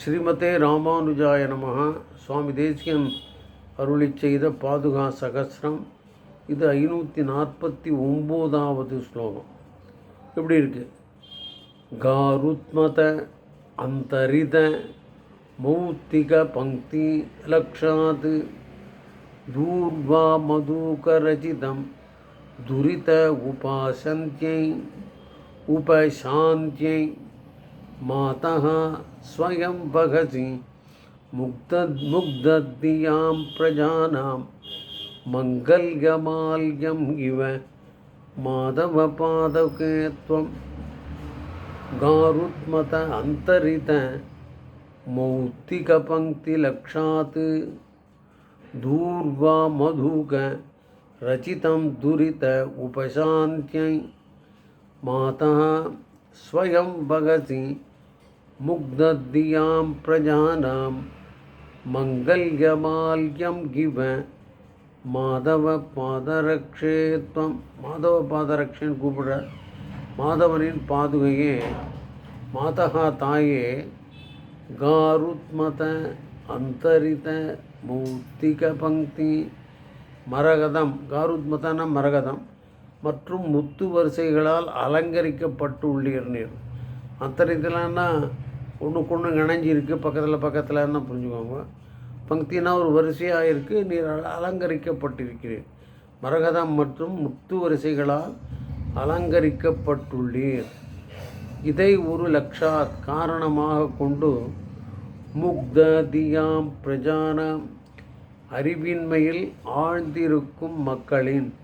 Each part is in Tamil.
ஸ்ரீமதே ராமானுஜாய நமகா சுவாமி தேசிகன் அருளி செய்த பாதுகா சகசிரம். இது ஐநூற்றி நாற்பத்தி ஒம்போதாவது ஸ்லோகம். எப்படி இருக்கு? காருத்மத அந்தரித மௌத்திக பங்கி லக்ஷாது தூர்வா மதுகரஜிதம் துரித உபாசந்தியை உபசாந்தியை मातः स्वयं वहसि मुग्ध मुग्धधियाँ प्रजानां मङ्गल्यमाल्यम् इव माधवपादके त्वं गारुत्मत अन्तरित मौक्तिकपङ्क्तिलक्षात् दूर्वा मधुक रचितं दुरित उपशान्त्यै मातः स्वयं भगति मुग्धधियां प्रजानां मङ्गल्यमाल्यं गिव மாதவ பாதரக்ஷே துவம் மாதவ பாதரக்ஷேன்னு கூப்பிடுறார் மாதவனின் பாதுகையே மாதகா தாயே காருத்மத அந்தரித மௌத்திக பங்கி மரகதம் காருத்மதன மரகதம் மற்றும் முத்து வரிசைகளால் அலங்கரிக்கப்பட்டுள்ளீர் நீர் அத்தரித்தலன்னா ஒன்றுக்கு ஒன்று இணைஞ்சிருக்கு பக்கத்தில் பக்கத்தில்னா புரிஞ்சுக்கோங்க. பங்கினா ஒரு வரிசையாக இருக்குது நீர் அல- அலங்கரிக்கப்பட்டிருக்கிறீர் மரகதம் மற்றும் முத்து வரிசைகளால் அலங்கரிக்கப்பட்டுள்ளீர். இதை ஒரு லக்ஷா காரணமாக கொண்டு முக்ததியாம் பிரஜான அறிவின்மையில் ஆழ்ந்திருக்கும் மக்களின்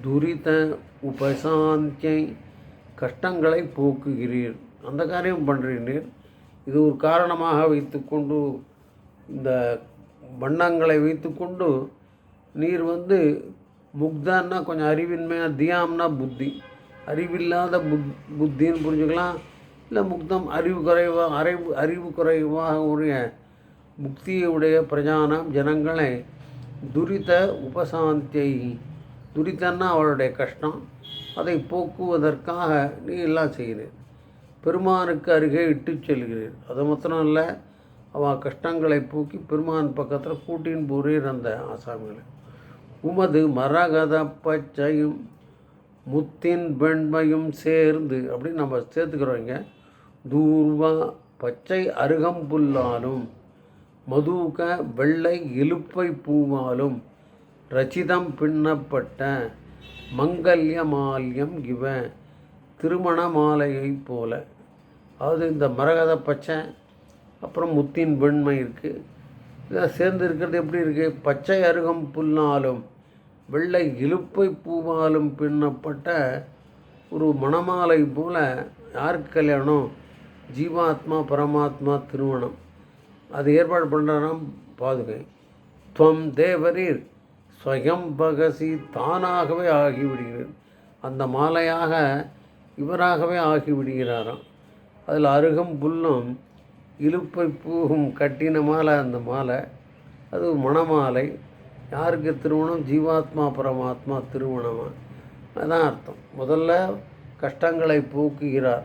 துரித உபசாந்தியை கஷ்டங்களை போக்குகிறீர். அந்த காரியம் பண்ணுறீர் இது ஒரு காரணமாக வைத்துக்கொண்டு இந்த வண்ணங்களை வைத்துக்கொண்டு நீர் வந்து முக்தான்னா கொஞ்சம் அறிவின்மையாக தியாம்னா புத்தி. அறிவில்லாத புத் புத்தின்னு புரிஞ்சுக்கலாம். இல்லை முக்தம் அறிவு குறைவாக அறிவு அறிவு குறைவாக உடைய முக்தியுடைய பிரஜானம் ஜனங்களை துரித உபசாந்தியை துரித்தன்னா அவளுடைய கஷ்டம். அதை போக்குவதற்காக நீ எல்லாம் செய்கிறேன் பெருமானுக்கு அருகே இட்டு செல்கிறீர் அது மாத்திரம் இல்லை அவன் கஷ்டங்களை போக்கி பெருமான் பக்கத்தில் கூட்டின்னு போறீர் அந்த ஆசாமிகளை. உமது மரகத பச்சையும் முத்தின் வெண்மையும் சேர்ந்து அப்படின்னு நம்ம சேர்த்துக்கிறவங்க தூர்வா பச்சை அருகம்புல்லாலும் மதுக வெள்ளை இலுப்பை பூவாலும் ரச்சிதம் பின்னப்பட்ட மங்கல்ய மால்யம் இவ திருமண மாலையைப் போல. அதாவது இந்த மரகத பச்சை அப்புறம் முத்தின் வெண்மை இருக்குது இதெல்லாம் சேர்ந்து இருக்கிறது எப்படி இருக்குது பச்சை அருகம் புல்லாலும் வெள்ளை இழுப்பை பூவாலும் பின்னப்பட்ட ஒரு மணமாலை போல யாருக்கு கல்யாணம்? ஜீவாத்மா பரமாத்மா திருமணம். அது ஏற்பாடு பண்ணுறாராம் பாதுகை. துவம் தேவரீர் ஸ்வயம் பகசி தானாகவே ஆகிவிடுகிறீர் அந்த மாலையாக இவராகவே ஆகிவிடுகிறாராம். அதில் அருகம் புல்லும் இலுப்பை பூவும் கட்டின மாலை அந்த மாலை. அது மணமாலை. யாருக்கு திருமணம்? ஜீவாத்மா பரமாத்மா திருமணம்? அதான் அர்த்தம். முதல்ல கஷ்டங்களை போக்குகிறார்.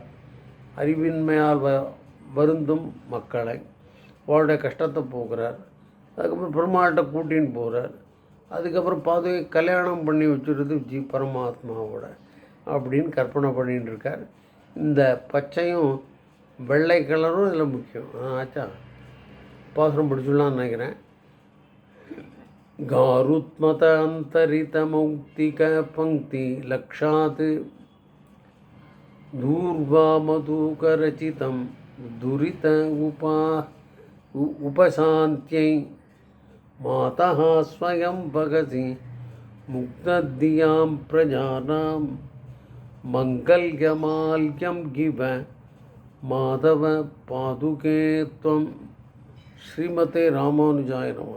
அறிவின்மையால் வ வருந்தும் மக்களை. அவருடைய கஷ்டத்தை போக்குறார். அதுக்கப்புறம் பெருமாள்கிட்ட கூட்டின்னு போகிறார் அதுக்கப்புறம் பாதுகை கல்யாணம் பண்ணி வச்சுருது ஜி பரமாத்மாவோட அப்படின்னு கற்பனை பண்ணிகிட்டு இருக்கார். இந்த பச்சையும் வெள்ளை கலரும் இதில் முக்கியம் ஆ, ஆச்சா பாசுரம் பிடிச்சுடலாம்னு நினைக்கிறேன் गारुत्मत अन्तरितमौक्तिकपङ्क्तिलक्षात् दूर्वा मधुकरचितं दुरित उपा उ- उपशान्त्यै मातः स्वयं भगसि मुग्धधियां प्रजानां मङ्गल्यमाल्यं गिव மாதவ பாதுகே துவம் ஸ்ரீமதே ராமானுஜாய நம.